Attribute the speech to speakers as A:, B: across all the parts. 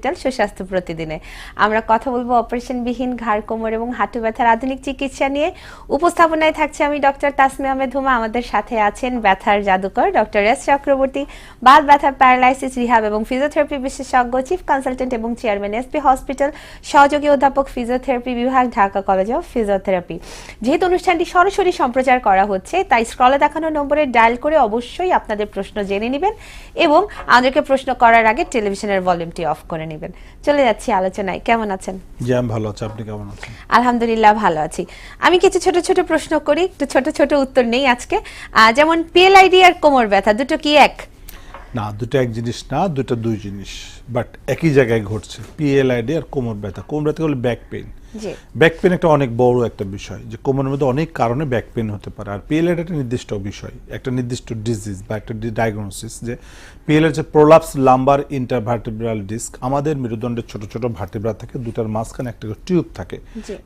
A: Hospital সুস্বাস্থ্য প্রতিদিনে। আমরা কথা বলব অপারেশনবিহীন ঘাড়, কোমর এবং হাঁটু ব্যথার আধুনিক চিকিৎসা নিয়ে। উপস্থাপনায় থাকছে আমি ডক্টর তাসমি আহমেদ হুমা। আমাদের সাথে আছেন ব্যথার জাদুকর ডক্টর এস চক্রবর্তী, বাল ব্যথা প্যারালাইসিস রিহাব এবং ফিজিওথেরাপি বিশেষজ্ঞ, চিফ কনসালটেন্ট এবং চেয়ারম্যান এসপি হসপিটাল, সহযোগী অধ্যাপক ফিজিওথেরাপি বিভাগ, ঢাকা কলেজ অফ ফিজিওথেরাপি। যেহেতু অনুষ্ঠানটি সরাসরি সম্প্রচার করা হচ্ছে, তাই স্ক্রলে দেখানো নম্বরে ডায়াল করে অবশ্যই আপনাদের প্রশ্ন জেনে নেবেন এবং আমাদেরকে প্রশ্ন করার আগে টেলিভিশনের ভলিউমটি অফ করে নেবেন। চলে যাচ্ছি আলোচনায়। কেমন আছেন?
B: জি আমি ভালো আছি। আপনি কেমন আছেন?
A: আলহামদুলিল্লাহ ভালো আছি। আমি কিছু ছোট ছোট প্রশ্ন করি একটু ছোট ছোট উত্তর নেই আজকে। যেমন পিএলআইডি আর কোমর ব্যথা দুটো কি এক?
B: না দুটো এক জিনিস না দুটো দুই জিনিস। বাট একই জায়গায় ঘটছে পিএলআইডি আর কোমর ব্যথা। কোমর ব্যথা হলো ব্যাক পেইন ব্যাক পেন একটা অনেক বড় একটা বিষয় যে কোমরের মধ্যে অনেক কারণে ব্যাক পেন হতে পারে। আর পিএলআইডি একটা নির্দিষ্ট বিষয় একটা নির্দিষ্ট ডিজিজ বা একটা ডায়াগনোসিস যে পিএলআইডি যে প্রোলাপস লাম্বার ইন্টারভার্টিব্রাল ডিস্ক আমাদের মেরুদণ্ডের ছোট ছোট ভার্টিব্রা থাকে দুটার মাঝখানে একটা টিউব থাকে।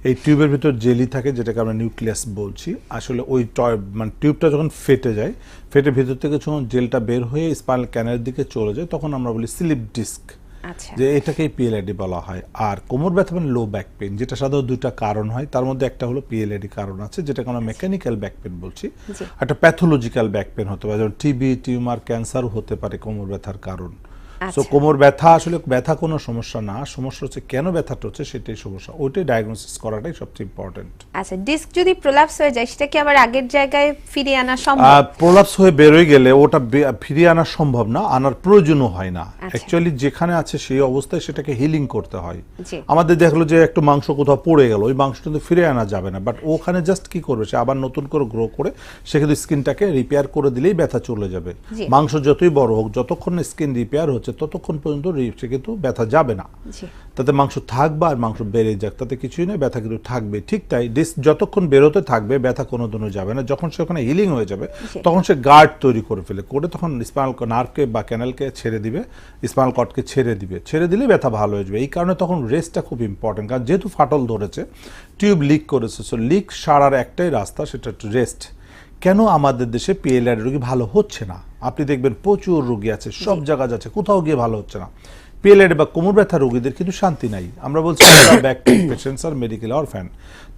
B: এই টিউবের ভিতর জেলি থাকে যেটাকে আমরা নিউক্লিয়াস বলছি। আসলে ওই টয় মানে টিউবটা যখন ফেটে যায় ফেটে ভিতর থেকে যখন জেলটা বের হয়ে স্পাইনাল ক্যানের দিকে চলে যায় তখন আমরা বলি স্লিপ ডিস্ক যে এটাকেই পিএলআইডি বলা হয়। আর কোমর ব্যথা মানে লো ব্যাক পেন যেটা সাধারণত দুইটা কারণ হয়। তার মধ্যে একটা হলো পিএলআইডি কারণ আছে যেটাকে আমরা মেকানিক্যাল ব্যাক পেন বলছি। একটা প্যাথোলজিক্যাল ব্যাক পেন হতে পারে যেমন টিবি টিউমার ক্যান্সারও হতে পারে কোমর ব্যথার কারণ। তো
A: আচ্ছা।
B: কোমর ব্যথা আসলে ব্যথা কোনো সমস্যা না। সমস্যা হচ্ছে কেন ব্যথাটা হচ্ছে সেটাই সমস্যা। ওইটাই ডায়াগনোসিস করাটাই সবচেয়ে ইম্পর্টেন্ট
A: আচ্ছা ডিস্ক যদি প্রলাপস হয়ে যায় সেটা কি আবার আগের জায়গায় ফিরিয়ে আনা সম্ভব?
B: প্রলাপস হয়ে বেরোয় গেলে ওটা ফিরিয়ে আনা সম্ভব না আনার প্রয়োজনও হয় না।
A: আচ্ছা।
B: অ্যাকচুয়ালি যেখানে আছে সেই অবস্থায় সেটাকে হিলিং করতে হয়।
A: জি।
B: আমাদের দেখল যে একটু মাংস কোথাও পড়ে গেল ওই মাংস কিন্তু ফিরে আনা যাবে না। বাট ওখানে জাস্ট কি করবে? সে আবার নতুন করে গ্রো করে সে কিন্তু স্কিনটাকে রিপেয়ার করে দিলেই ব্যথা চলে যাবে। মাংস যতই বড় হোক যতক্ষণ স্কিন রিপেয়ার হচ্ছে ততক্ষণ পর্যন্ত রি- সে কিন্তু ব্যথা যাবে না। তাতে মাংস থাকবে আর মাংস বেড়ে যাক তাতে কিছুই নয় ব্যথা কিন্তু থাকবে। ঠিক তাই ডিস্ক যতক্ষণ বেরোতে থাকবে ব্যথা কোনো দিনও যাবে না। যখন সে ওখানে হিলিং হয়ে যাবে তখন সে গার্ড তৈরি করে ফেলে। করে তখন স্পাইনাল নার্ভকে বা ক্যানেলকে ছেড়ে দিবে স্পাইনাল কটকে ছেড়ে দিবে। ছেড়ে দিলে ব্যথা ভালো হয়ে যাবে। এই কারণে তখন রেস্টটা খুব ইম্পর্টেন্ট কারণ যেহেতু ফাটল ধরেছে টিউব লিক করেছে সো লিক সারার একটাই রাস্তা সেটা রেস্ট কেন আমাদের দেশে পিএলআর রোগী ভালো হচ্ছে না? আপনি দেখবেন প্রচুর রোগী আছে সব জায়গা যাচ্ছে কোথাও গিয়ে ভালো হচ্ছে না। পিএলআইড বা কোমর ব্যথা রোগীদের কিন্তু শান্তি নাই। আমরা বলছি ব্যাক পেশেন্টস আর মেডিকেল অরফ্যান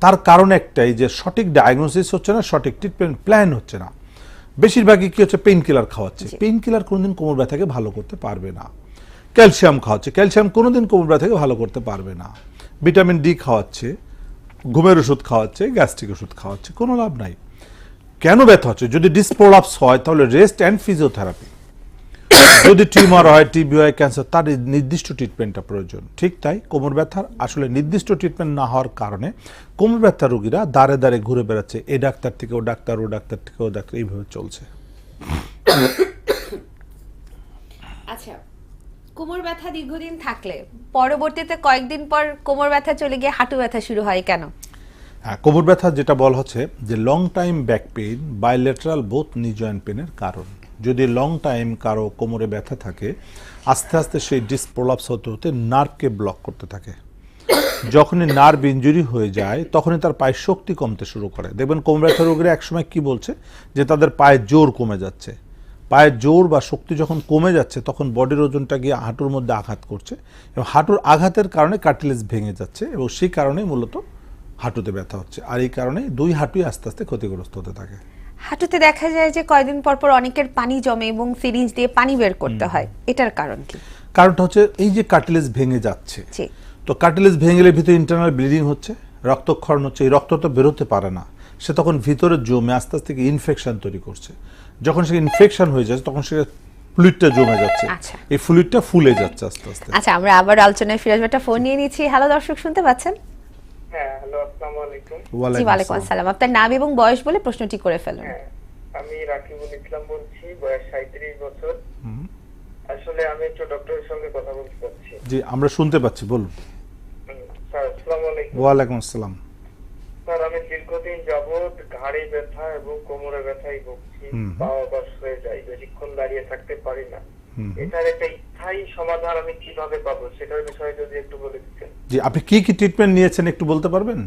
B: তার কারণ একটাই যে সঠিক ডায়াগনোসিস হচ্ছে না সঠিক ট্রিটমেন্ট প্ল্যান হচ্ছে না। বেশিরভাগই কি হচ্ছে পেইন কিলার খাওয়াচ্ছে। পেইন কিলার কোনোদিন কোমর ব্যথাকে ভালো করতে পারবে না। ক্যালসিয়াম খাওয়াচ্ছে ক্যালসিয়াম কোনোদিন কোমর ব্যথাকে ভালো করতে পারবে না। ভিটামিন ডি খাওয়াচ্ছে ঘুমের ওষুধ খাওয়াচ্ছে গ্যাস্ট্রিক ওষুধ খাওয়াচ্ছে কোনো লাভ নাই। কেন ব্যথা হচ্ছে? যদি ডিসপ্রোলাপস হয়, তাহলে রেস্ট অ্যান্ড ফিজিওথেরাপি যদি টিউমার হয় টিবি হয় ক্যান্সার তার নির্দিষ্ট ট্রিটমেন্টটা প্রয়োজন। ঠিক তাই কোমর ব্যথার আসলে নির্দিষ্ট ট্রিটমেন্ট না হওয়ার কারণে কোমর ব্যথা রোগীরা দাঁড়ে দাঁড়ে ঘুরে বেড়াচ্ছে। এ ডাক্তার থেকে ও ডাক্তার ও ডাক্তার থেকে ও ডাক্তার, এইভাবে চলছে।
A: আচ্ছা কোমর ব্যথা দীর্ঘদিন থাকলে পরবর্তীতে কয়েকদিন পর কোমর ব্যথা চলে গিয়ে হাঁটু ব্যথা শুরু হয় কেন?
B: কোমর ব্যথা যেটা বলা হচ্ছে যে long time back pain bilateral both knee joint পেনের কারণ। যদি লং টাইম কারও কোমরে ব্যথা থাকে, আস্তে আস্তে সেই ডিস্ক প্রলাপস হতে হতে নার্ভকে ব্লক করতে থাকে। যখনই নার্ভ ইঞ্জুরি হয়ে যায়, তখনই তার পায়ের শক্তি কমতে শুরু করে। দেখবেন কোমর ব্যথা রোগীরা একসময় কি বলছে? যে তাদের পায়ের জোর কমে যাচ্ছে। পায়ের জোর বা শক্তি যখন কমে যাচ্ছে, তখন বডির ওজনটা গিয়ে হাঁটুর মধ্যে আঘাত করছে এবং হাঁটুর আঘাতের কারণে কার্টিলেজ ভেঙে যাচ্ছে এবং সেই কারণে মূলত হাঁটুতে ব্যথা হচ্ছে। আর এই কারণে দুই হাঁটুই আস্তে আস্তে ক্ষতিগ্রস্ত হতে থাকে।
A: হাঁটুতে দেখা যায় যে কয়েকদিন পর পর অনেকের পানি জমে এবং সিরিঞ্জ দিয়ে পানি বের করতে হয়। এটার কারণ কি?
B: কারণটা হচ্ছে এই যে কার্টিলেজ ভেঙে যাচ্ছে
A: জি।
B: তো কার্টিলেজ ভেঙে গেলে ভিতরে ইন্টারনাল ব্লিডিং হচ্ছে রক্তক্ষরণ হচ্ছে এই রক্ত তো বেরোতে পারে না। সে তখন ভিতরে জমে আস্তে আস্তে ইনফেকশন তৈরি করছে। যখন সে ইনফেকশন হয়ে যাচ্ছে তখন সে ফ্লুইডটা জমে যাচ্ছে।
A: আচ্ছা।
B: এই ফ্লুইডটা ফুলে যাচ্ছে আস্তে আস্তে।
A: আচ্ছা আমরা আবার আলোচনায় ফিরে আসব। একটা ফোন নিয়ে নিচ্ছি। হ্যালো দর্শক শুনতে পাচ্ছেন?
B: ওয়ালাইকুম
A: ওয়ালাইকুম
B: আসসালাম।
A: আসসালাম। আপনার নাম এবং বয়স বলে প্রশ্নটি করে ফেলুন।
C: হ্যাঁ আমি রাকিবুল ইসলাম বলছি বয়স সাঁত্রিশ বছর। আসলে আমি একটু ডক্টরের সঙ্গে কথা বলতে চাচ্ছি।
B: জি আমরা শুনতে পাচ্ছি বলুন।
C: আসসালামু আলাইকুম।
B: ওয়ালাইকুম আসসালাম।
C: স্যার আমি দীর্ঘদিন যাবৎ ঘাড়ে ব্যথা এবং কোমরে ব্যথায় ভুগছি।
B: হুম।
C: পা হয়ে যায় বেশিক্ষণ দাঁড়িয়ে থাকতে পারি না। এটার একটা স্থায়ী সমাধান আমি কীভাবে পাবো সেটার বিষয়ে যদি একটু বলে দিতেন।
B: জি আপনি কি কি ট্রিটমেন্ট নিয়েছেন একটু বলতে পারবেন?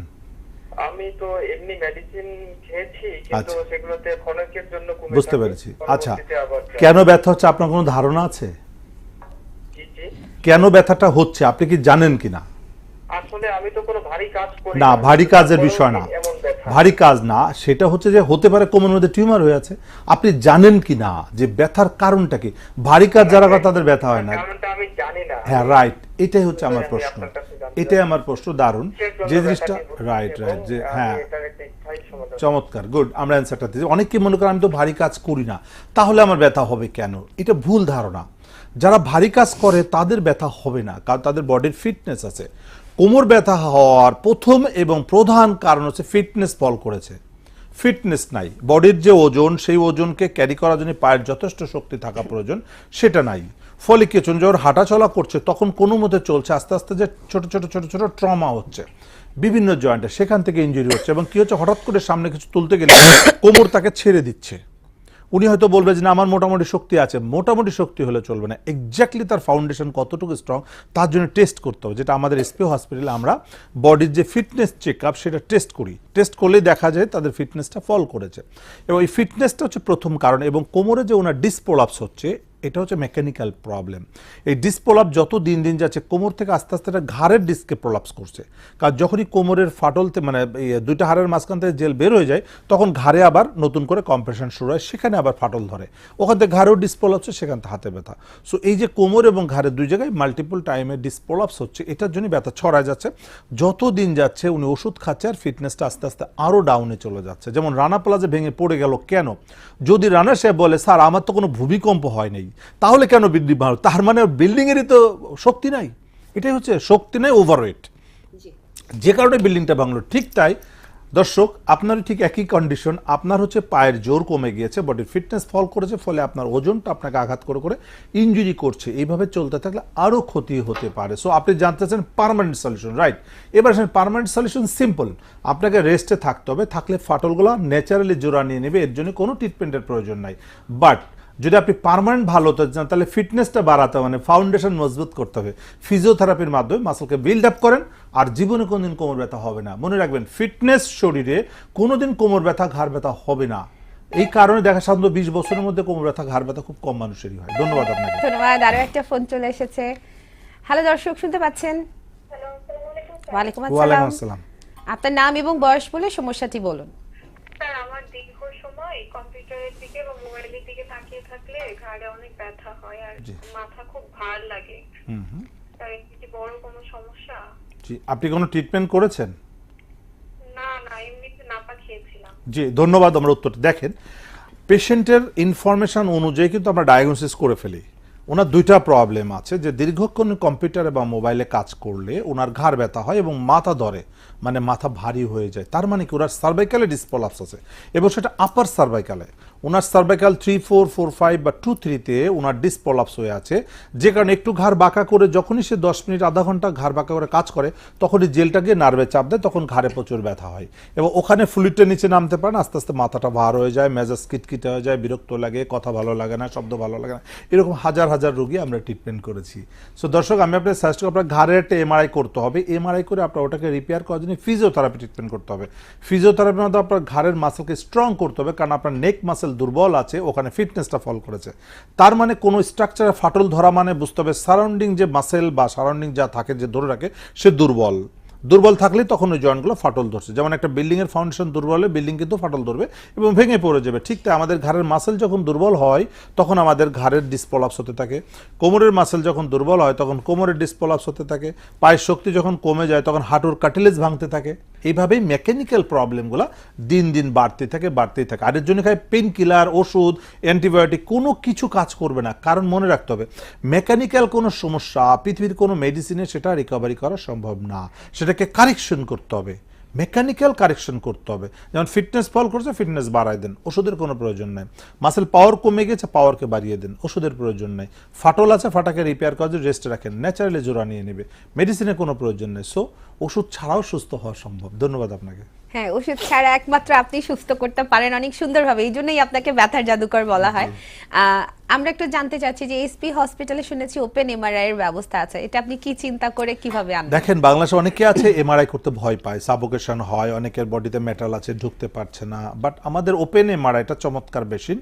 C: আমি তো এমনি মেডিসিন খেয়েছি কিন্তু
B: আচ্ছা।
C: সেগুলোতে ক্ষণিকের জন্য কমে
B: বুঝতে পেরেছি। আচ্ছা। কেন ব্যথা হচ্ছে? আপনার কোনো ধারণা আছে? কেন ব্যথাটা হচ্ছে? আপনি কি জানেন কিনা?
C: আসলে আমি তো কোনো ভারী কাজ করি
B: না ভারী কাজের বিষয় না। ভারী কাজ না সেটা হচ্ছে যে হতে পারে কোমরের মধ্যে টিউমার হয়ে আছে। আপনি জানেন কি না যে ব্যথার কারণটা কি? ভারী কাজ যারা করে তাদের ব্যথা হয় না। হ্যাঁ রাইট এটাই হচ্ছে আমার প্রশ্ন। এটাই আমার প্রশ্ন দারুণ। যে জিনিসটা রাইট রাইট যে হ্যাঁ। চমৎকার গুড আমরা অ্যান্সারটা দিচ্ছি অনেকে মনে করেন আমি তো ভারী কাজ করি না। তাহলে আমার ব্যথা হবে কেন? এটা ভুল ধারণা। যারা ভারী কাজ করে তাদের ব্যথা হবে না। কারণ তাদের বডির ফিটনেস আছে। কোমর ব্যথা হওয়ার প্রথম এবং প্রধান কারণ হচ্ছে ফিটনেস ফল করেছে। ফিটনেস নাই। বডির যে ওজন, সেই ওজনকে ক্যারি করার জন্য পায়ের যথেষ্ট শক্তি থাকা প্রয়োজন, সেটা নাই। ফলে কি হচ্ছে, যখন হাঁটাচলা করছে, তখন কোনো মতে চলছে, আস্তে আস্তে যে ছোট ছোট ছোট ছোট ট্রমা হচ্ছে। বিভিন্ন জয়েন্টে সেখান থেকে ইঞ্জুরি হচ্ছে এবং কি হচ্ছে, হঠাৎ করে সামনে কিছু তুলতে গেলে কোমর তাকে ছেড়ে দিচ্ছে। উনি হয়তো বলবে যে না, আমার মোটামুটি শক্তি আছে। মোটামুটি শক্তি হলে চলবে না। এক্স্যাক্টলি তার ফাউন্ডেশন কতটুকু স্ট্রং তার জন্য টেস্ট করতে হবে। যেটা আমাদের এসপি হসপিটালে আমরা বডির যে ফিটনেস চেক আপ সেটা টেস্ট করি। টেস্ট করলেই দেখা যায় তাদের ফিটনেসটা ফল করেছে। এবং এই ফিটনেসটা হচ্ছে প্রথম কারণ এবং কোমরে যে ওনার ডিসপোলাপস হচ্ছে এটা হচ্ছে মেকানিক্যাল প্রবলেম এই ডিসপোলাপ যত দিন দিন যাচ্ছে, কোমর থেকে আস্তে আস্তে একটা ঘাড়ের ডিস্কে প্রলাপস করছে। কারণ যখনই কোমরের ফাটলতে মানে দুইটা হাড়ের মাঝখান থেকে জেল বের হয়ে যায়, তখন ঘাড়ে আবার নতুন করে কম্প্রেশন শুরু হয়, সেখানে আবার ফাটল ধরে। ওখান থেকে ঘাড়েও ডিসপোলাপস হচ্ছে, সেখান থেকে হাতে ব্যথা। সো এই যে কোমর এবং ঘাড়ের দুই জায়গায় মাল্টিপল টাইমে ডিসপোলাপস হচ্ছে, এটার জন্য ব্যথা ছড়ায় যাচ্ছে। যত দিন যাচ্ছে, উনি ওষুধ খাচ্ছে আর ফিটনেসটা আস্তে আস্তে আরও ডাউনে চলে যাচ্ছে। যেমন রানা প্লাজে ভেঙে পড়ে গেল, কেন? যদি রানা সাহেব বলে, স্যার, আমার তো কোনো ভূমিকম্প হয় নাই তাহলে কেন বৃদ্ধি ভালো তার মানে বিল্ডিংয়েরই তো শক্তি নাই। এটাই হচ্ছে শক্তি নেই ওভারওয়েট যে কারণে বিল্ডিংটা ভাঙলো ঠিক তাই। দর্শক আপনারও ঠিক একই কন্ডিশন আপনার হচ্ছে পায়ের জোর কমে গিয়েছে বডির ফিটনেস ফল করেছে ফলে আপনার ওজনটা আপনাকে আঘাত করে করে ইঞ্জুরি করছে। এইভাবে চলতে থাকলে আরও ক্ষতি হতে পারে। সো আপনি জানতে চান পার্মানেন্ট সলিউশন রাইট এবার পার্মানেন্ট সলিউশন সিম্পল আপনাকে রেস্টে থাকতে হবে থাকলে ফাটলগুলো ন্যাচারালি জোড়া নিয়ে নেবে এর জন্য কোনো ট্রিটমেন্টের প্রয়োজন নাই। বাট যদি আপনি পার্মানেন্ট ভালো হতে চান তাহলে ফিটনেসটা বাড়াতে মানে ফাউন্ডেশন মজবুত করতে হবে। ফিজিওথেরাপির মাধ্যমে মাসলকে বিল্ড আপ করেন আর জীবনে কোনোদিন কোমর ব্যথা হবে না। মনে রাখবেন ফিটনেস শরীরে কোনোদিন কোমর ব্যথা ঘাড় ব্যথা হবে না। এই কারণে দেখা সাধারণত বিশ বছরের মধ্যে কোমর ব্যথা ঘাড় ব্যথা খুব কম মানুষেরই হয়। ধন্যবাদ আপনাকে।
A: ধন্যবাদ আরও একটা ফোন চলে এসেছে। হ্যালো দর্শক শুনতে পাচ্ছেন?
D: হ্যালো আসসালামু আলাইকুম স্যার।
A: ওয়ালাইকুম আসসালাম। আপনার নাম এবং বয়স বলে সমস্যাটি বলুন
D: স্যার আমার দীর্ঘ সময় কম্পিউটারের দিকে বা মোবাইলের দিকে তাকিয়ে থাকলে ঘাড়ে অনেক ব্যথা হয় আর মাথা খুব ভার লাগে। এটা কি বড় কোনো সমস্যা।
B: জি আপনি কোনো ট্রিটমেন্ট করেছেন?
D: না না এমনিতে নাপা খেয়েছিলাম।
B: জি ধন্যবাদ আমরা উত্তরটা। দেখেন পেশেন্টের ইনফরমেশন অনুযায়ী কিন্তু আমরা ডায়াগনোসিস করে ফেলি। ওনার দুইটা প্রবলেম আছে যে দীর্ঘক্ষণ কম্পিউটারে বা মোবাইলে কাজ করলে ওনার ঘাড় ব্যথা হয় এবং মাথা ধরে মানে মাথা ভারী হয়ে যায়। তার মানে কি ওনার সার্ভাইকালে ডিসপলাপস আছে। এবং সেটা আপার সার্ভাইকালে ওনার cervical three four four five বা টু থ্রিতে ওনার ডিসপলাপস হয়ে আছে। যে কারণে একটু ঘাড় বাঁকা করে যখনই সে দশ মিনিট, আধা ঘণ্টা ঘাড় বাঁকা করে কাজ করে, তখনই জেলটাকে নার্ভে চাপ দেয়, তখন ঘাড়ে প্রচুর ব্যথা হয়। এবং ওখানে ফ্লুইডটা নিচে নামতে পারেন, আস্তে আস্তে মাথাটা ভার হয়ে যায়, মেজাজ কিটকিটে হয়ে যায়, বিরক্ত লাগে, কথা ভালো লাগে না, শব্দ ভালো লাগে না, এরকম হাজার হাজার রোগী আমরা ট্রিটমেন্ট করেছি। সো দর্শক, আমি আপনার সাজেস্ট আপনার ঘাড়ের একটা এমআরআই করতে হবে। এমআরআই করে আপনার ওটাকে রিপেয়ার করার জন্য ফিজিওথেরাপি ট্রিটমেন্ট করতে হবে। ফিজিওথেরাপির মধ্যে আপনার ঘাড়ের মাসেলকে স্ট্রং করতে হবে, কারণ আপনার নেক মাসেল দুর্বল আছে, ওখানে ফিটনেসটা ফল করেছে। তার মানে কোনো স্ট্রাকচারে ফাটল ধরা মানে বুঝতে হবে সারাউন্ডিং যে মাসেল বা সারাউন্ডিং যা থাকে, যে ধরে রাখে, সে দুর্বল। দুর্বল থাকলে তখন ওই জয়েন্টগুলো ফাটল ধরছে। যেমন একটা বিল্ডিংয়ের ফাউন্ডেশন দুর্বল হলে বিল্ডিং কিন্তু ফাটল ধরবে এবং ভেঙে পড়ে যাবে। ঠিক তাই আমাদের ঘাড়ের মাসেল যখন দুর্বল হয়, তখন আমাদের ঘাড়ের ডিসপলাপস হতে থাকে। কোমরের মাসেল যখন দুর্বল হয়, তখন কোমরের ডিসপলাপস হতে থাকে। পায়ের শক্তি যখন কমে যায়, তখন হাঁটুর কাটিলেজ ভাঙতে থাকে। এইভাবেই মেকানিক্যাল প্রবলেমগুলো দিন দিন বাড়তে থাকে, বাড়তেই থাকে। আর এর জন্য খায় পেন কিলার ওষুধ অ্যান্টিবায়োটিক কোনো কিছু কাজ করবে না। কারণ মনে রাখতে হবে মেকানিক্যাল কোনো সমস্যা, পৃথিবীর কোনো মেডিসিনে সেটা রিকভারি করা সম্ভব না। সেটাকে কারেকশন করতে হবে। মেকানিক্যাল কারেকশন করতে হবে। যেমন ফিটনেস ফল করছে ফিটনেস বাড়ায় দেন। ওষুধের কোনো প্রয়োজন নেই। মাসেল পাওয়ার কমে গেছে পাওয়ারকে বাড়িয়ে দেন। ওষুধের প্রয়োজন নেই। ফাটল আছে, ফাটাকে রিপেয়ার করার জন্য রেস্টে রাখেন। ন্যাচারালি জোড়া নিয়ে নেবে। মেডিসিনের কোনো প্রয়োজন নেই। সো ওষুধ ছাড়াও সুস্থ হওয়া সম্ভব। ধন্যবাদ আপনাকে।
A: হ্যাঁ ওষুধ ছাড়া একমাত্র আপনি সুস্থ করতে পারেন অনেক সুন্দরভাবে। এই জন্যই আপনাকে ব্যথার জাদুকর বলা হয়। আমরা একটু জানতে চাচ্ছি যে এসপি হসপিটালে শুনেছি ওপেন এমআরআই এর ব্যবস্থা আছে। এটা আপনি কি চিন্তা করে কীভাবে আনবেন?
B: দেখেন বাংলাদেশে অনেকে আছে এমআরআই করতে ভয় পায়। সাবোকেশন হয় অনেকের বডিতে মেটাল আছে ঢুকতে পারছে না। বাট আমাদের ওপেন এমআরআইটা চমৎকার এই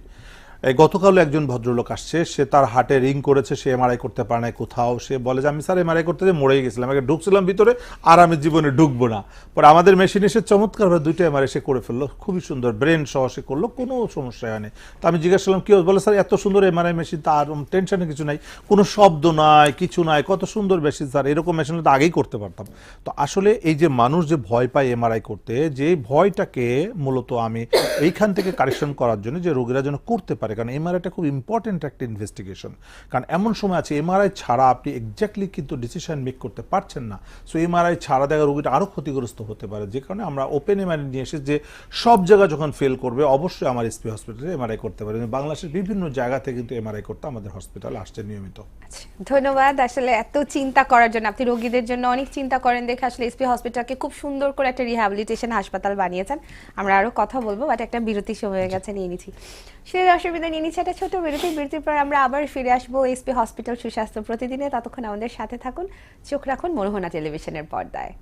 B: গতকাল একজন ভদ্রলোক আসছে, সে তার হাটে রিং করেছে, সে এমআরআই করতে পারে না কোথাও। সে বলে যে, আমি স্যার এমআরআই করতে যে মরেই গেছিলাম, আগে ঢুকছিলাম ভিতরে আর আমি জীবনে ঢুকবো না। পরে আমাদের মেশিন এসে চমৎকারভাবে দুইটা এমআরআই সে করে ফেলল, খুবই সুন্দর ব্রেন সহ সে করল, কোনো সমস্যা হয়নি। তো আমি জিজ্ঞাসা করলাম কি? বলে, স্যার, এত সুন্দর এমআরআই মেশিন তার টেনশনে কিছু নাই, কোনো শব্দ নাই, কিছু নাই, কত সুন্দর মেশিন স্যার, এরকম মেশিন তো আগেই করতে পারতাম। তো আসলে এই যে মানুষ যে ভয় পায় এমআরআই করতে, যে ভয়টাকে মূলত আমি এইখান থেকে কারেকশন করার জন্য, যে রোগীরা যেন করতে পারে কারণ এমআরআইটা খুব ইম্পর্টেন্ট একটা ইনভেস্টিগেশন কারণ এমন সময় আছে এমআরআই ছাড়া আপনি এক্স্যাক্টলি কিন্তু ডিসিশন মেক করতে পারছেন না। সো এমআরআই ছাড়া দেখা রোগীটা আরও ক্ষতিগ্রস্ত হতে পারে। যে কারণে আমরা ওপেন এমআরআই নিয়ে এসে যে সব জায়গা যখন ফেল করবে অবশ্যই আমার এসপি হসপিটালে এমআরআই করতে পারে। বাংলাদেশের বিভিন্ন জায়গা থেকে কিন্তু এমআরআই করতে আমাদের হসপিটাল আসছে নিয়মিত।
A: আচ্ছা, ধন্যবাদ। আসলে এত চিন্তা করার জন্য, আপনি রোগীদের জন্য অনেক চিন্তা করেন দেখে আসলে এসপি হসপিটালকে খুব সুন্দর করে একটা রিহ্যাবিলিটেশন হাসপাতাল বানিয়েছেন। আমরা আরও কথা বলব বাট একটা বিরতি সময় গেছে, নিয়ে নিচ্ছি। সেই অসুবিধা নিয়ে নিচ্ছি একটা ছোট বিরতি। বিরতির পর আমরা আবার ফিরে আসব এসপি হসপিটাল সুস্বাস্থ্য প্রতিদিনে। ততক্ষণ আমাদের সাথে থাকুন। চোখ রাখুন মনোহনা টেলিভিশনের পর্দায়।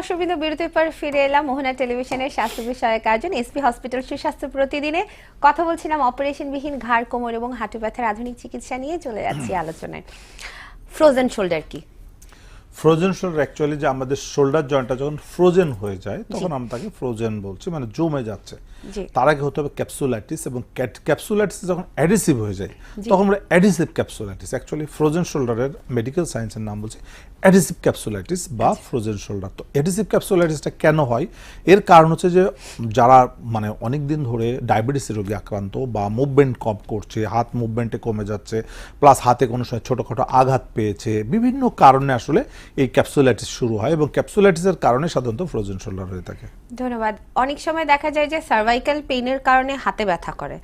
A: দর্শকবৃন্দ বিরতির পর ফিরে এলাম মোহনা টেলিভিশনের স্বাস্থ্য বিষয়ক আয়োজন এসপি হসপিটাল সুস্বাস্থ্য প্রতিদিনে। কথা বলছিলাম অপারেশনবিহীন ঘাড় কোমর এবং হাঁটু ব্যথার আধুনিক চিকিৎসা নিয়ে চলে যাচ্ছি আলোচনায়। ফ্রোজেন শোল্ডার কি?
B: ফ্রোজেন শোল্ডার অ্যাকচুয়ালি যে আমাদের শোল্ডার জয়েন্টটা যখন ফ্রোজেন হয়ে যায় তখন আমরা তাকে ফ্রোজেন বলছি মানে জমে যাচ্ছে। তার আগে হতে হবে ক্যাপসুলাইটিস এবং ক্যাপসুলাইটিস যখন অ্যাডিসিভ হয়ে যায় তখন আমরা অ্যাডিসিভ ক্যাপসুলাইটিস অ্যাকচুয়ালি ফ্রোজেন শোল্ডারের মেডিকেল সায়েন্সের নাম বলছি অ্যাডিসিভ ক্যাপসুলাইটিস বা ফ্রোজেন শোল্ডার তো অ্যাডিসিভ ক্যাপসুলাইটিসটা কেন হয়? এর কারণ হচ্ছে যে যারা মানে অনেক দিন ধরে ডায়াবেটিসের রোগী আক্রান্ত বা মুভমেন্ট কম করছে হাত মুভমেন্টে কমে যাচ্ছে প্লাস হাতে কোনো সময় ছোটোখাটো আঘাত পেয়েছে বিভিন্ন কারণে আসলে এই ক্যাপসুলাইটিস শুরু হয় এবং ক্যাপসুলাইটিসের কারণে সাধারণত ফ্রোজেন শোল্ডার হয়ে থাকে।
A: ধন্যবাদ। অনেক সময় দেখা যায় যে সার্ভাইকাল পেইনের কারণে হাতে ব্যথা করে।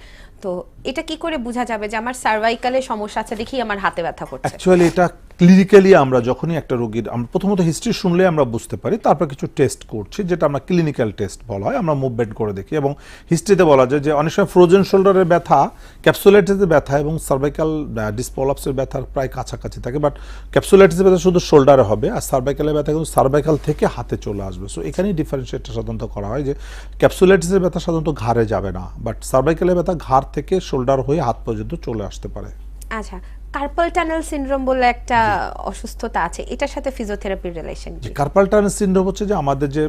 A: তো এটা কি করে বোঝা যাবে যে আমার সার্ভাইকালে সমস্যা আছে দেখি আমার হাতে ব্যথা করছে?
B: অ্যাকচুয়ালি এটা ক্লিনিক্যালি আমরা যখনই একটা রোগীর, আমরা প্রথমত হিস্ট্রি শুনলে আমরা বুঝতে পারি, তারপর কিছু টেস্ট করছি, যেটা আমরা ক্লিনিক্যাল টেস্ট বলা হয়, আমরা মুভমেন্ট করে দেখি এবং হিস্ট্রিতে বলা যায় যে অনেক সময় ফ্রোজেন শোল্ডারের ব্যথা ক্যাপসুলাইটিসের ব্যথা এবং সার্ভাইকাল ডিসপলাপসের ব্যথার প্রায় কাছাকাছি থাকে বাট ক্যাপসুলাইটিসের ব্যথা শুধু শোল্ডারে হবে, আর সার্ভাইকালের ব্যথা কিন্তু সার্ভাইকাল থেকে হাতে চলে আসবে। সো এখানেই ডিফারেন্সিয়েটটা সাধারণত করা হয় যে ক্যাপসুলাইটিসের ব্যথা সাধারণত ঘাড়ে যাবে না বাট সার্ভাইকালের ব্যথা ঘাড় থেকে শোল্ডার হয়ে হাত পর্যন্ত চলে আসতে পারে।
A: আচ্ছা কার্পাল টানেল সিনড্রোম বলে একটা অসুস্থতা আছে এটার সাথে ফিজিওথেরাপির রিলেশন
B: যে কার্পাল টানেল সিনড্রোম হচ্ছে যে আমাদের যে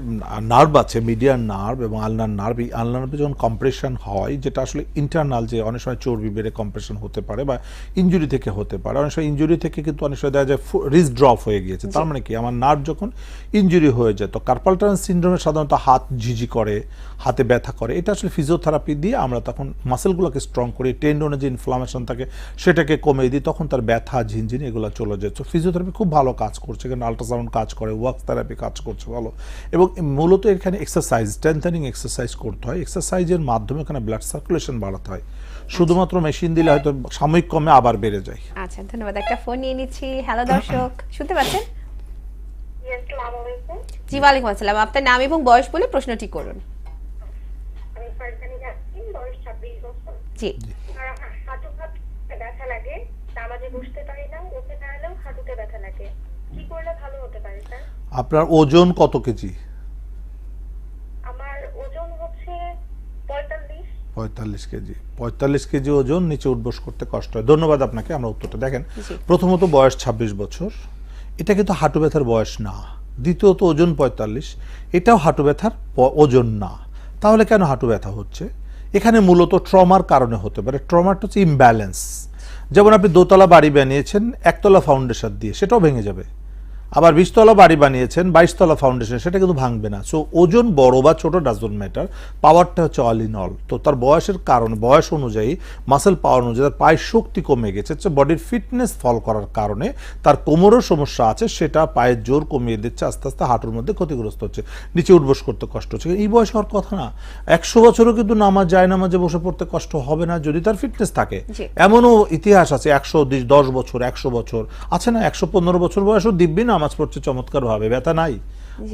B: নার্ভ আছে মিডিয়ার নার্ভ এবং আলনার নার্ভ এই আলনার নার্ভে যখন কম্প্রেশন হয় যেটা আসলে ইন্টারনাল যে অনেক সময় চর্বি বেড়ে কম্প্রেশন হতে পারে বা ইনজুরি থেকে হতে পারে অনেক সময় ইনজুরি থেকে কিন্তু অনেক সময় দেখা যায় রিস্ক ড্রপ হয়ে গিয়েছে। তার মানে কি? আমার নার্ভ যখন ইনজুরি হয়ে যায় তো কার্পাল টানেল সিনড্রোমে সাধারণত হাত ঝিঝি করে হাতে ব্যথা করে এটা আসলে ফিজিওথেরাপি দিয়ে আমরা তখন মাসেলগুলোকে স্ট্রং করি টেন্ডনে যে ইনফ্লামেশন থাকে সেটাকে কমিয়ে দিই তখন তার ব্যথা ঝিনঝিন এগুলো চলে যাচ্ছে ফিজিওথেরাপি খুব ভালো কাজ করছে এখানে আল্ট্রাসাউন্ড কাজ করে ওয়ার্ক থেরাপি কাজ করছে ভালো। এবং মূলত এখানে এক্সারসাইজ স্ট্রেংথেনিং এক্সারসাইজ করতে হয়। এক্সারসাইজের মাধ্যমে এখানে ব্লাড সার্কুলেশন বাড়াতে হয়। শুধুমাত্র মেশিন দিলে হয়তো সাময়িক কমে আবার বেড়ে যায়।
A: আচ্ছা ধন্যবাদ। একটা ফোন নিয়ে নিচ্ছি। হ্যালো দর্শক শুনতে পাচ্ছেন? জি ওয়ালাইকুম আসসালাম। আপনার নাম এবং বয়স বলে প্রশ্নটি করুন।
D: আমি ফারজানি যাচ্ছি বয়স ছাব্বিশ বছর।
A: জি।
D: ব্যথা লাগে। নামাজে বসতে পারি না উঠে দাঁড়ালেও হাঁটুতে ব্যথা লাগে। কি করলে ভালো হতে পারে স্যার?
B: আপনার ওজন কত কেজি?
D: আমার ওজন হচ্ছে পঁয়তাল্লিশ।
B: পঁয়তাল্লিশ কেজি। পঁয়তাল্লিশ কেজি ওজন নিচে উঠবোস করতে কষ্ট হয়। ধন্যবাদ আপনাকে আমরা উত্তরটা দেখেন। প্রথমত বয়স ২৬ বছর। এটা কিন্তু হাঁটু ব্যথার বয়স না। দ্বিতীয়ত ওজন পঁয়তাল্লিশ। এটাও হাঁটু ব্যথার ওজন না। তাহলে কেন হাঁটু ব্যথা হচ্ছে? এখানে মূলত ট্রমার কারণে হতে পারে। ট্রমাটা হচ্ছে ইমব্যালেন্স যেমন আপনি দোতলা বাড়ি বানিয়েছেন একতলা ফাউন্ডেশন দিয়ে সেটাও ভেঙে যাবে। আবার বিশতলা বাড়ি বানিয়েছেন বাইশতলা ফাউন্ডেশন সেটা কিন্তু ভাঙবে না। সো ওজন বড় বা ছোট ডাজন্ট ম্যাটার পাওয়ারটা হচ্ছে অল ইন অল তো তার বয়সের কারণে বয়স অনুযায়ী মাসেল পাওয়ার অনুযায়ী তার পায়ের শক্তি কমে গেছে হচ্ছে বডির ফিটনেস ফল করার কারণে তার কোমরের সমস্যা আছে সেটা পায়ের জোর কমিয়ে দিচ্ছে আস্তে আস্তে হাঁটুর মধ্যে ক্ষতিগ্রস্ত হচ্ছে নিচে উঠবস করতে কষ্ট হচ্ছে। এই বয়স হওয়ার কথা না। একশো বছরও কিন্তু নামাজ যায় নামাজে বসে পড়তে কষ্ট হবে না যদি তার ফিটনেস থাকে। এমনও ইতিহাস আছে একশো দশ বছর একশো বছর আছে না একশো পনেরো বছর বয়সও দিব্যি নামাজ পড়ছে চমৎকার ভাবে ব্যথা নাই?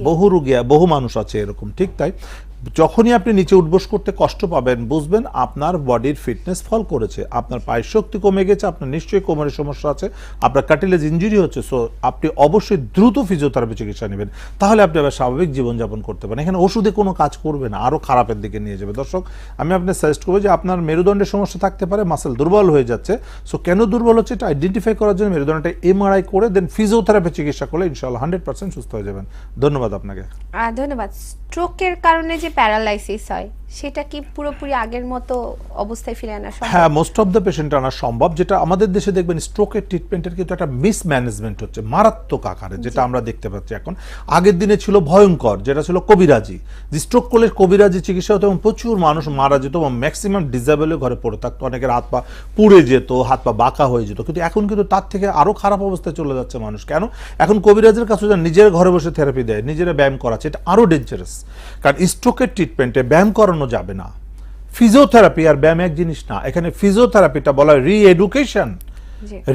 B: বহু রুগিয়া বহু মানুষ আছে এরকম ঠিক তাই? যখনই আপনি নিচে উঠবোস করতে কষ্ট পাবেন, বুঝবেন আপনার বডির ফিটনেস ফল করেছে। আপনার পায়ের শক্তি কমে গেছে, আপনার নিশ্চয়ই কোমরের সমস্যা আছে, আপনার কাটিলেজ ইঞ্জুরি হচ্ছে সো আপনি অবশ্যই দ্রুত ফিজিওথেরাপি চিকিৎসা নেবেন। তাহলে আপনি আবার স্বাভাবিক জীবনযাপন করতে পারেন। এখানে ওষুধে কোনো কাজ করবে না আরও খারাপের দিকে নিয়ে যাবে। দর্শক, আমি আপনার সাজেস্ট করব যে আপনার মেরুদণ্ডের সমস্যা থাকতে পারে মাসেল দুর্বল হয়ে যাচ্ছে সো কেন দুর্বল হচ্ছে এটা আইডেন্টিফাই করার জন্য মেরুদণ্ডটা এমআরআই করে দেন ফিজিওথেরাপি চিকিৎসা করলে ইনশাআল্লাহ হান্ড্রেড পার্সেন্ট সুস্থ হয়ে যাবেন। ধন্যবাদ আপনাকে।
A: ধন্যবাদ। স্ট্রোকের কারণে যে প্যারালাইসিস হয়। সেটা কি পুরোপুরি আগের মতো অবস্থায় ফিরে আনা সম্ভব?
B: হ্যাঁ মোস্ট অফ দ্য পেশেন্ট আনা সম্ভব। যেটা আমাদের দেশে দেখবেন স্ট্রোকের ট্রিটমেন্টের কিন্তু একটা মিসম্যানেজমেন্ট হচ্ছে মারাত্মক আকারে যেটা আমরা দেখতে পাচ্ছি এখন। আগের দিনে ছিল ভয়ঙ্কর যেটা ছিল কবিরাজি। যে স্ট্রোক করলে কবিরাজি চিকিৎসা হতো এবং প্রচুর মানুষ মারা যেত এবং ম্যাক্সিমাম ডিজাবেলে ঘরে পড়ে থাকতো। অনেকের হাত পা পুড়ে যেত হাত পা বাঁকা হয়ে যেত। কিন্তু এখন কিন্তু তার থেকে আরও খারাপ অবস্থায় চলে যাচ্ছে মানুষ। কেন? এখন কবিরাজের কাছে যান নিজের ঘরে বসে থেরাপি দেয় নিজেরা ব্যায়াম করাচ্ছে এটা আরও ডেঞ্জারাস কারণ স্ট্রোকের ট্রিটমেন্টে ব্যায়াম করানো যাবে না। ফিজিওথেরাপি আর ব্যায়াম এক জিনিস না। এখানে ফিজিওথেরাপিটা বলা হয় রি এডুকেশন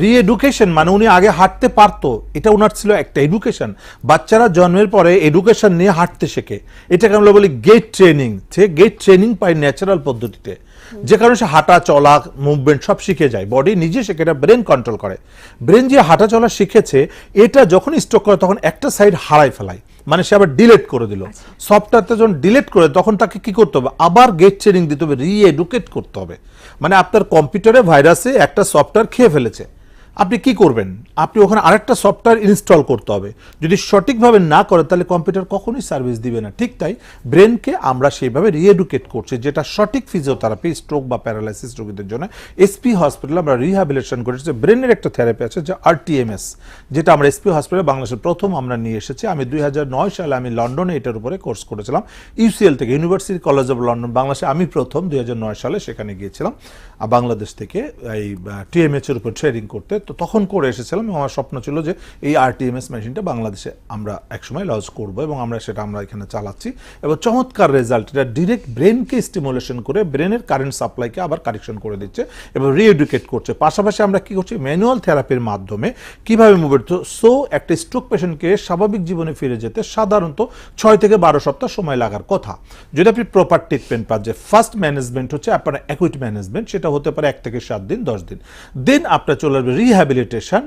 B: রি এডুকেশন মানে উনি আগে হাঁটতে পারতো। এটা ওনার ছিল একটা এডুকেশন বাচ্চারা জন্মের পরে এডুকেশন নিয়ে হাঁটতে শেখে। এটাকে আমরা বলি গেট ট্রেনিং সে গেট ট্রেনিং পায় ন্যাচারাল পদ্ধতিতে। যে কারণে সে হাঁটা চলা মুভমেন্ট সব শিখে যায়। বডি নিজে শেখে এটা ব্রেন কন্ট্রোল করে। ব্রেন যে হাঁটা চলা শিখেছে এটা যখন স্ট্রোক করে তখন একটা সাইড হারাই ফেলায়। মানে সে আবার ডিলেট করে দিল। সফটওয়্যারতে যখন ডিলেট করে তখন তাকে কি করতে হবে? আবার গেট ট্রেনিং দিতে হবে রিএডুকেট করতে হবে। মানে আপনার কম্পিউটারে ভাইরাসে একটা সফটওয়্যার খেয়ে ফেলেছে। আপনি কি করবেন? আপনি ওখানে আরেকটা সফটওয়্যার ইনস্টল করতে হবে। যদি সঠিকভাবে না করে, তাহলে কম্পিউটার কখনোই সার্ভিস দিবে না। ঠিক তাই ব্রেনকে আমরা সেইভাবে রিএডুকেট করছি, যেটা সঠিক ফিজিওথেরাপি স্ট্রোক বা প্যারালাইসিস রোগীদের জন্য। এসপি হসপিটালে আমরা রিহ্যাবিলিটেশন করেছি। ব্রেনের একটা থেরাপি আছে, যে আরটিএমএস যেটা আমরা এসপি হসপিটালে বাংলাদেশের প্রথম আমরা নিয়ে এসেছি। আমি দুই হাজার নয় সালে আমি লন্ডনে এটার উপরে কোর্স করেছিলাম। ইউসিএল থেকে ইউনিভার্সিটি কলেজ অফ লন্ডন বাংলাদেশে আমি প্রথম দুই হাজার নয় সালে সেখানে গিয়েছিলাম। বাংলাদেশ থেকে এই টিএমএচ এর উপর ট্রেনিং করতে তো তখন করে এসেছিলাম আমার স্বপ্ন ছিল যে এই আরটিএমএস মেশিনটা বাংলাদেশে আমরা একসময় লঞ্চ করব এবং আমরা সেটা আমরা এখানে চালাচ্ছি এবং চমৎকার রেজাল্ট এটা ডিরেক্ট ব্রেনকে স্টিমুলেশন করে ব্রেনের কারেন্ট সাপ্লাইকে আবার কারেকশন করে দিচ্ছে এবং রিএডুকেট করছে। পাশাপাশি আমরা কি করছি? ম্যানুয়াল থেরাপির মাধ্যমে কীভাবে মুভের সো একটা স্ট্রোক পেশেন্টকে স্বাভাবিক জীবনে ফিরে যেতে সাধারণত ছয় থেকে বারো সপ্তাহ সময় লাগার কথা। যদি আপনি প্রপার ট্রিটমেন্ট পান, যে ফার্স্ট ম্যানেজমেন্ট হচ্ছে আপনার অ্যাকুইট ম্যানেজমেন্ট সেটা হতে পারে এক থেকে সাত দিন, দশ দিন। দেন আপনার চলে আসবে রিহ্যাবিলিটেশন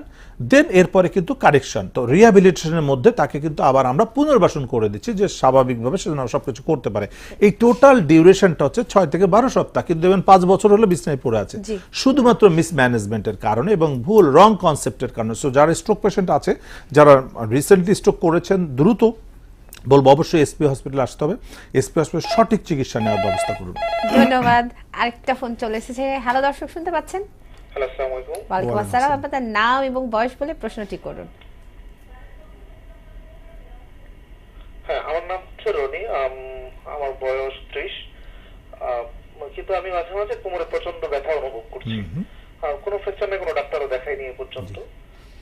B: দেন এরপরে কিন্তু কারেকশন তো রিহ্যাবিলিটেশনের মধ্যে তাকে কিন্তু আবার আমরা পুনর্বাসন করে দিচ্ছি যে স্বাভাবিকভাবে সে যেন সব কিছু করতে পারে। এই টোটাল ডিউরেশনটা হচ্ছে ছয় থেকে বারো সপ্তাহ কিন্তু দেখবেন পাঁচ বছর হলে বিছনায় পড়ে আছে। শুধুমাত্র মিসম্যানেজমেন্টের কারণে এবং ভুল রং কনসেপ্টের কারণে। সো যারা স্ট্রোক পেশেন্ট আছে যারা রিসেন্টলি স্ট্রোক করেছেন দ্রুত বলব অবশ্যই এসপি হসপিটালে আসতে হবে। এসপি হসপিটাল সঠিক চিকিৎসা নেওয়ার ব্যবস্থা করুন।
A: ধন্যবাদ। আরেকটা ফোন চলে এসেছে। হ্যালো দর্শক শুনতে পাচ্ছেন? ওয়ালাইকুম আসসালাম।
B: আসসালাম।
A: আপনাদের নাম এবং বয়স বলে প্রশ্নটি করুন।
C: হ্যাঁ আমার নাম হচ্ছে রনি আমার বয়স ত্রিশ। কিন্তু আমি মাঝে মাঝে কোমরে প্রচণ্ড ব্যথা অনুভব করছি। আহ, কোনো ফ্র্যাকচার নেই কোনো ডাক্তারও দেখাইনি এ পর্যন্ত।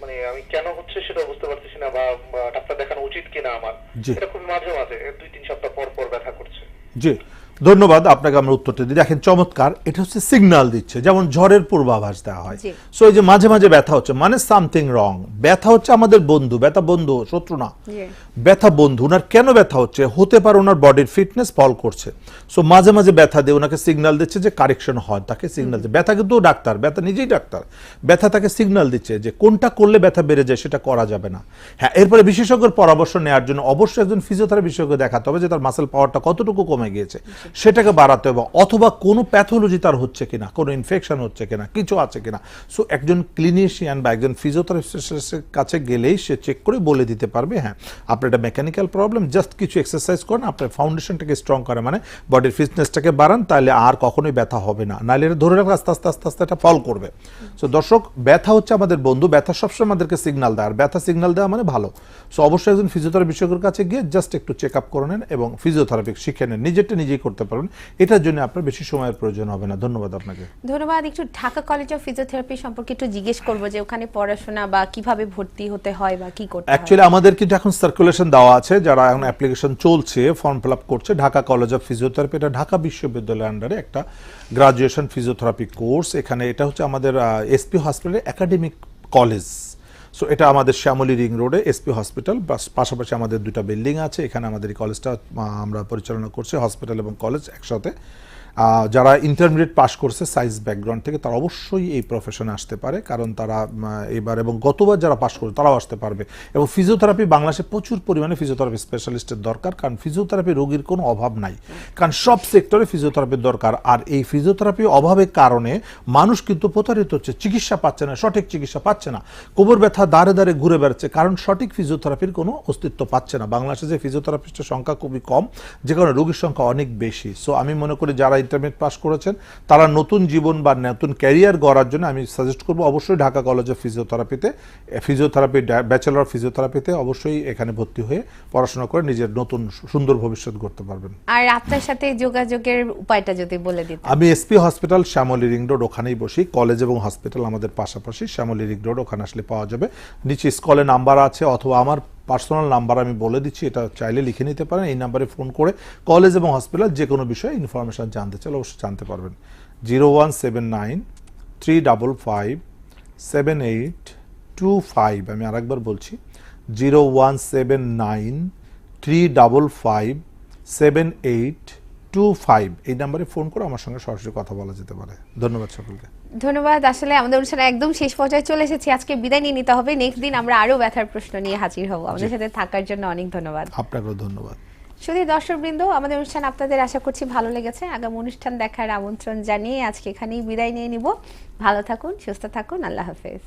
C: মানে আমি কেন হচ্ছে সেটা বুঝতে পারতেছি না বা বা ডাক্তার দেখানো উচিত কিনা আমার। এটা খুব মাঝে মাঝে দুই তিন সপ্তাহ পর পর ব্যথা করছে।
B: জি। ধন্যবাদ আপনাকে আমরা উত্তরটা দিই। দেখেন চমৎকার এটা হচ্ছে সিগন্যাল দিচ্ছে যেমন ঝড়ের পূর্বাভাস দেওয়া হয়। সো এই যে মাঝে মাঝে ব্যথা হচ্ছে মানে সামথিং রং ব্যথা হচ্ছে আমাদের বন্ধু ব্যথা বন্ধু শত্রু না। ব্যথা বন্ধু ওনার কেন ব্যথা হচ্ছে? হতে পারে ওনার বডির ফিটনেস ফল করছে। সো মাঝে মাঝে ব্যথা দিয়ে ওনাকে সিগন্যাল দিচ্ছে যে কারেকশন হয় তাকে সিগন্যাল দিচ্ছে। ব্যথা কিন্তু ডাক্তার ব্যথা নিজেই ডাক্তার। ব্যথা তাকে সিগন্যাল দিচ্ছে যে কোনটা করলে ব্যথা বেড়ে যায় সেটা করা যাবে না। হ্যাঁ এরপরে বিশেষজ্ঞের পরামর্শ নেওয়ার জন্য অবশ্যই একজন ফিজিওথেরাপি বিশেষজ্ঞ দেখাতে হবে যে তার মাসেল পাওয়ারটা কতটুকু কমে গিয়েছে। সেটাকে বাড়াতে হবে, অথবা কোনো প্যাথোলজি তার হচ্ছে কিনা, কোনো ইনফেকশন হচ্ছে কিনা, কিছু আছে কিনা। সো একজন ক্লিনিশিয়ান বা একজন ফিজিওথেরাপিস্টের কাছে গেলেই সে চেক করে বলে দিতে পারবে হ্যাঁ আপনার এটা মেকানিক্যাল প্রবলেম জাস্ট কিছু এক্সারসাইজ করেন, আপনার ফাউন্ডেশনটাকে স্ট্রং করে মানে বডির ফিটনেসটাকে বাড়ান, তাহলে আর কখনোই ব্যথা হবে না। নাহলে এটা ধরে রাখলে আস্তে আস্তে আস্তে আস্তে এটা ফল করবে। সো দর্শক, ব্যথা হচ্ছে আমাদের বন্ধু, ব্যথা সবসময় আমাদেরকে সিগন্যাল দেয়, আর ব্যথা সিগনাল দেওয়া মানে ভালো। সো অবশ্যই একজন ফিজিওথেরাপি বিশেষজ্ঞের কাছে গিয়ে জাস্ট একটু চেক আপ করে নেন এবং ফিজিওথেরাপি শিখে নেন, নিজেরটা নিজেই করতে পারবেন। এটার জন্য আপনার বেশি সময়ের প্রয়োজন হবে না। ধন্যবাদ আপনাকে।
A: ধন্যবাদ। একটু ঢাকা কলেজ অফ ফিজিওথেরাপি সম্পর্কে একটু জিজ্ঞেস করব যে ওখানে পড়াশোনা বা কীভাবে ভর্তি হতে হয় বা কি করতে হয়?
B: অ্যাকচুয়ালি আমাদের কিন্তু এখন সার্কুলেশন দেওয়া আছে। যারা এখন অ্যাপ্লিকেশন চলছে ফর্ম ফিল আপ করছে ঢাকা কলেজ অফ ফিজিওথেরাপি এটা ঢাকা বিশ্ববিদ্যালয়ের আন্ডারে একটা গ্রাজুয়েশন ফিজিওথেরাপি কোর্স এখানে এটা হচ্ছে আমাদের এসপি হসপিটালের একাডেমিক কলেজ সো এটা আমাদের শ্যামলী রিং রোডে এসপি হসপিটাল পাশাপাশি আমাদের দুটা বিল্ডিং আছে। এখানে আমাদের এই কলেজটা আমরা পরিচালনা করছি, হসপিটাল এবং কলেজ একসাথে। যারা ইন্টারমিডিয়েট পাস করছে সায়েন্স ব্যাকগ্রাউন্ড থেকে, তারা অবশ্যই এই প্রফেশনে আসতে পারে, কারণ তারা এবার এবং গতবার যারা পাস করে তারাও আসতে পারবে। এবং ফিজিওথেরাপি বাংলাদেশে প্রচুর পরিমাণে ফিজিওথেরাপি স্পেশালিস্টের দরকার, কারণ ফিজিওথেরাপি রোগীর কোনো অভাব নাই। কারণ সব সেক্টরে ফিজিওথেরাপির দরকার, আর এই ফিজিওথেরাপি অভাবের কারণে মানুষ কিন্তু প্রতারিত হচ্ছে, চিকিৎসা পাচ্ছে না, সঠিক চিকিৎসা পাচ্ছে না। কোমর ব্যথা দাঁড়ে দাঁড়ে ঘুরে বেড়াচ্ছে, কারণ সঠিক ফিজিওথেরাপির কোনো অস্তিত্ব পাচ্ছে না। বাংলাদেশে যে ফিজিওথেরাপিস্টের সংখ্যা খুবই কম, যে কারণে রোগীর সংখ্যা অনেক বেশি। সো আমি মনে করি যারা ইন্টারমিডিয়েট পাস করেছেন তারা নতুন জীবন বা নতুন ক্যারিয়ার গড়ার জন্য আমি সাজেস্ট করব অবশ্যই ঢাকা কলেজ অফ ফিজিওথেরাপিতে ফিজিওথেরাপি ব্যাচেলর অফ ফিজিওথেরাপিতে অবশ্যই এখানে ভর্তি হয়ে পড়াশোনা করে নিজের নতুন সুন্দর ভবিষ্যৎ গড়তে পারবেন।
A: আর আপনার সাথে যোগাযোগের উপায়টা যদি বলে দিতেন।
B: আমি SP hospital Shyamoli ring road ওখানেই বসি। কলেজ এবং হসপিটাল আমাদের পাশাপাশি শ্যামলী রিং রোড ওখানে আসলে পাওয়া যাবে। নিচে স্কলে নাম্বার আছে অথবা আমার পার্সোনাল নাম্বার আমি বলে দিচ্ছি, এটা চাইলে লিখে নিতে পারেন। এই নাম্বারে ফোন করে কলেজ এবং হসপিটাল যে কোনো বিষয়ে ইনফরমেশন জানতে চাইলে অবশ্যই জানতে পারবেন। Zero one seven nine three double five seven eight two five, আমি আরেকবার বলছি। Zero one seven nine three double five seven eight two five, এই নাম্বারে ফোন করে আমার সঙ্গে সরাসরি কথা বলা যেতে পারে। ধন্যবাদ সকলকে।
A: ধন্যবাদ। আসলে আমাদের অনুষ্ঠান একদম শেষ পর্যায়ে চলে এসেছি। আজকে বিদায় নিয়ে নিতে হবে। নেক্সট দিন আমরা আরও ব্যথার প্রশ্ন নিয়ে হাজির হব। আমাদের সাথে থাকার জন্য অনেক ধন্যবাদ।
B: আপনাকেও ধন্যবাদ।
A: শুধু দর্শকবৃন্দ আমাদের অনুষ্ঠান আপনাদের আশা করছি ভালো লেগেছে। আগামী অনুষ্ঠান দেখার আমন্ত্রণ জানিয়ে আজকে এখানেই বিদায় নিয়ে নিব। ভালো থাকুন সুস্থ থাকুন। আল্লাহ হাফেজ।